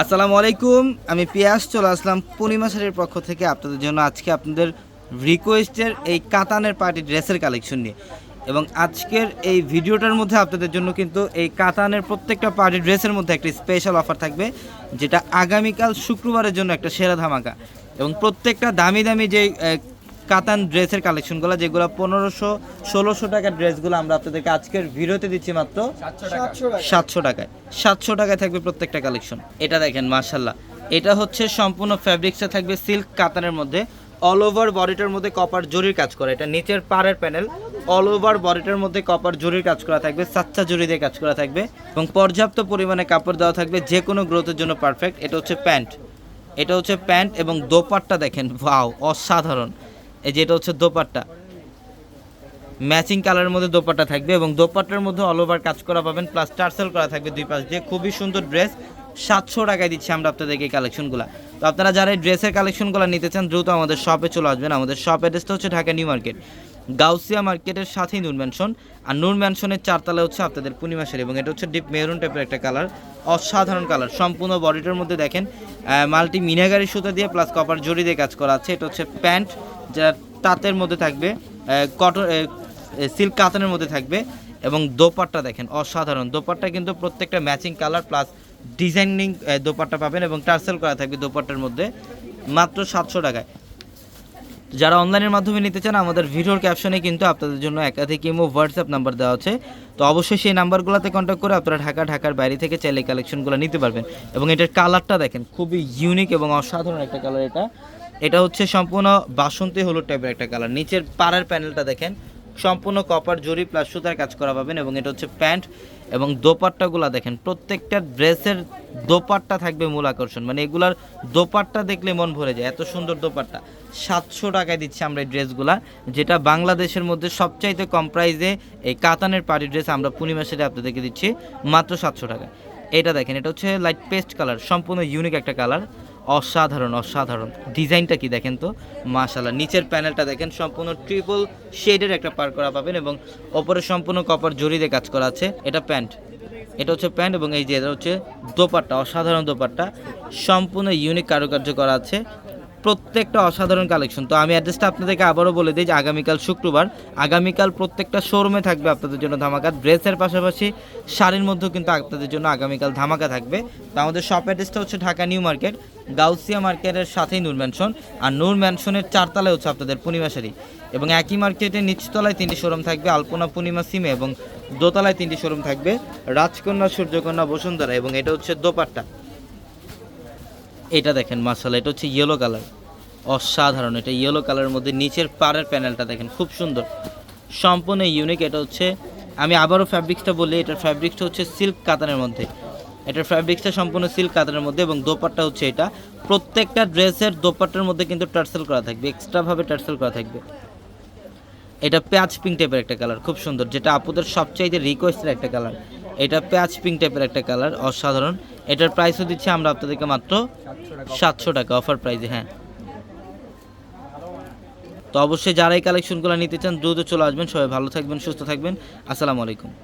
আসসালামু আলাইকুম, আমি পিয়াস, চলে আসলাম পূর্ণিমা শাড়ির পক্ষ থেকে আপনাদের জন্য আজকে আপনাদের রিকোয়েস্টের এই কাতানের পার্টি ড্রেসের কালেকশন নিয়ে। এবং আজকের এই ভিডিওটার মধ্যে আপনাদের জন্য কিন্তু এই কাতানের প্রত্যেকটা পার্টি ড্রেসের মধ্যে একটা স্পেশাল অফার থাকবে, যেটা আগামীকাল শুক্রবারের জন্য একটা সেরা ধামাকা। এবং প্রত্যেকটা দামি দামি যে কাতান ড্রেসের কালেকশনগুলো যেগুলো পনেরোশো ষোলোশো টাকার ড্রেসগুলো আমরা আপনাদেরকে আজকের ভিডিওতে দিচ্ছি মাত্র সাতশো টাকায়। সাতশো টাকায় থাকবে প্রত্যেকটা কালেকশন। এটা দেখেন মার্শাল্লাহ এটা হচ্ছে সম্পূর্ণ ফ্যাব্রিক্সে থাকবে সিল্ক কাতানের মধ্যে। অল ওভার বডিটার মধ্যে কপার জরির কাজ করা। এটা নিচের পাড়ের প্যানেল। অল ওভার বডিটার মধ্যে কপার জরির কাজ করা থাকবে সাচ্চা জরি দিয়ে কাজ করা থাকবে। এবং পর্যাপ্ত পরিমাণে কাপড় দেওয়া থাকবে যে কোনো গ্রোথের জন্য পারফেক্ট। এটা হচ্ছে প্যান্ট। এটা হচ্ছে প্যান্ট এবং দোপাট্টা দেখেন ভাও অসাধারণ। এই যে এটা হচ্ছে দোপাট্টা। ম্যাচিং কালারের মধ্যে দোপাট্টা থাকবে এবং দোপাট্টার মধ্যে অল ওভার কাজ করা পাবেন প্লাস টার্সেল করা থাকবে দুই পাশ দিয়ে। খুবই সুন্দর ড্রেস সাতশো টাকায় দিচ্ছি আমরা আপনাদেরকে এই কালেকশনগুলো তো আপনারা যারা এই ড্রেসের কালেকশনগুলো নিতে চান, দ্রুত আমাদের শপে চলে আসবেন। আমাদের শপ অ্যাড্রেসটা হচ্ছে ঢাকা নিউ মার্কেট, গাউসিয়া মার্কেটের সাথেই নূর ম্যানশন আর নূর ম্যানশনের চারতলা হচ্ছে আপনাদের পূর্ণিমাসের এবং এটা হচ্ছে ডিপ মেরুন টাইপের একটা কালার অসাধারণ কালার সম্পূর্ণ বডিটার মধ্যে দেখেন মাল্টি মিনাগারি সুতা দিয়ে প্লাস কপার জড়ি দিয়ে কাজ করা আছে। এটা হচ্ছে প্যান্ট যা তাঁতের মধ্যে থাকবে কটন সিল্ক কাতানের মধ্যে থাকবে এবং দোপাট্টা দেখেন, অসাধারণ। দোপাট্টা কিন্তু প্রত্যেকটা matching colour plus designing dupatta পাবেন এবং টার্সেল করা থাকবে দোপাট্টার মধ্যে মাত্র সাতশো টাকায়। যারা অনলাইনের মাধ্যমে নিতে চান, আমাদের ভিডিওর ক্যাপশনে কিন্তু আপনাদের জন্য একাধিক ইমো হোয়াটসঅ্যাপ নাম্বার দেওয়া আছে। তো অবশ্যই সেই নাম্বারগুলোতে কন্ট্যাক্ট করে আপনারা ঢাকা, ঢাকার বাইরে থেকে চাইলে কালেকশনগুলো নিতে পারবেন। এবং এটার কালারটা দেখেন, খুবই ইউনিক এবং অসাধারণ একটা কালার এটা। এটা হচ্ছে সম্পূর্ণ বাসন্তী হলুদ টাইপের একটা কালার নিচের পাড়ার প্যানেলটা দেখেন, সম্পূর্ণ কপার জরি প্লাস সুতার কাজ করা পাবেন এবং এটা হচ্ছে প্যান্ট এবং দোপাট্টাগুলো দেখেন, প্রত্যেকটা ড্রেসের দোপাট্টা থাকবে মূল আকর্ষণ। মানে এগুলার দোপাট্টা দেখলে মন ভরে যায়, এত সুন্দর দোপাট্টা। সাতশো টাকায় দিচ্ছি আমরা এই ড্রেসগুলা যেটা বাংলাদেশের মধ্যে সবচাইতে কম প্রাইসে এই কাতানের পার্টি ড্রেস আমরা পূর্ণিমা সেটা আপনাদেরকে দিচ্ছি, মাত্র সাতশো টাকায়। এটা দেখেন, এটা হচ্ছে লাইট পেস্ট কালার সম্পূর্ণ ইউনিক একটা কালার অসাধারণ অসাধারণ। ডিজাইনটা কি দেখেন তো? মাশাল্লাহ নিচের প্যানেলটা দেখেন, সম্পূর্ণ ট্রিপল শেডের একটা পার করা পাবেন এবং ওপরে সম্পূর্ণ কপার দিয়ে কাজ করা আছে। এটা প্যান্ট। এটা হচ্ছে প্যান্ট এবং এই যে এটা হচ্ছে দোপাট্টা, অসাধারণ দোপাট্টা। সম্পূর্ণ ইউনিক কারুকার্য করা আছে। প্রত্যেকটা অসাধারণ কালেকশন তো আমি অ্যাড্রেসটা আপনাদেরকে আবারও বলে দিই যে আগামীকাল শুক্রবার, আগামীকাল প্রত্যেকটা শোরুমে থাকবে আপনাদের জন্য ধামাকা। ড্রেসের পাশাপাশি শাড়ির মধ্যেও কিন্তু আপনাদের জন্য আগামীকাল ধামাকা থাকবে। তো আমাদের শপ অ্যাড্রেসটা হচ্ছে ঢাকা নিউ মার্কেট, গাউসিয়া মার্কেটের সাথেই নূর ম্যানশন আর নূর ম্যানশনের চারতলায় হচ্ছে আপনাদের পূর্ণিমা শাড়ি। এবং একই মার্কেটের নিচতলায় তিনটি শোরুম থাকবে, আলপনা পূর্ণিমা সিমে এবং দোতলায় তিনটি শোরুম থাকবে রাজকন্যা, সূর্যকন্যা, বসুন্ধরা। এবং এটা হচ্ছে দোপাট্টা। এটা দেখেন মাসালা এটা হচ্ছে ইয়েলো কালার অসাধারণ, এটা ইয়েলো কালারের মধ্যে নিচের পাড়ের প্যানেলটা দেখেন, খুব সুন্দর। সম্পূর্ণ ইউনিক এটা হচ্ছে, আমি আবারও ফ্যাব্রিক্সটা বলি, এটার ফ্যাব্রিক্সটা হচ্ছে সিল্ক কাতানের মধ্যে। এটার ফ্যাব্রিক্সটা সম্পূর্ণ সিল্ক কাতানের মধ্যে এবং দোপাট্টা হচ্ছে এটা। প্রত্যেকটা ড্রেসের দোপাট্টার মধ্যে কিন্তু টার্সেল করা থাকবে এক্সট্রাভাবে টার্সেল করা থাকবে। এটা পেঁয়াজ পিঙ্ক টাইপের একটা কালার খুব সুন্দর, যেটা আপুদের সবচাইতে রিকোয়েস্টের একটা কালার এটা পেঁয়াজ পিঙ্ক টাইপের একটা কালার অসাধারণ। এটার প্রাইসও দিচ্ছি আমরা আপনাদেরকে মাত্র সাতশো টাকা অফার প্রাইসে হ্যাঁ। তো অবশ্যই যারা এই কালেকশনগুলো নিতে চান, দ্রুত চলে আসবেন। সবাই ভালো থাকবেন, সুস্থ থাকবেন। আসসালামু আলাইকুম।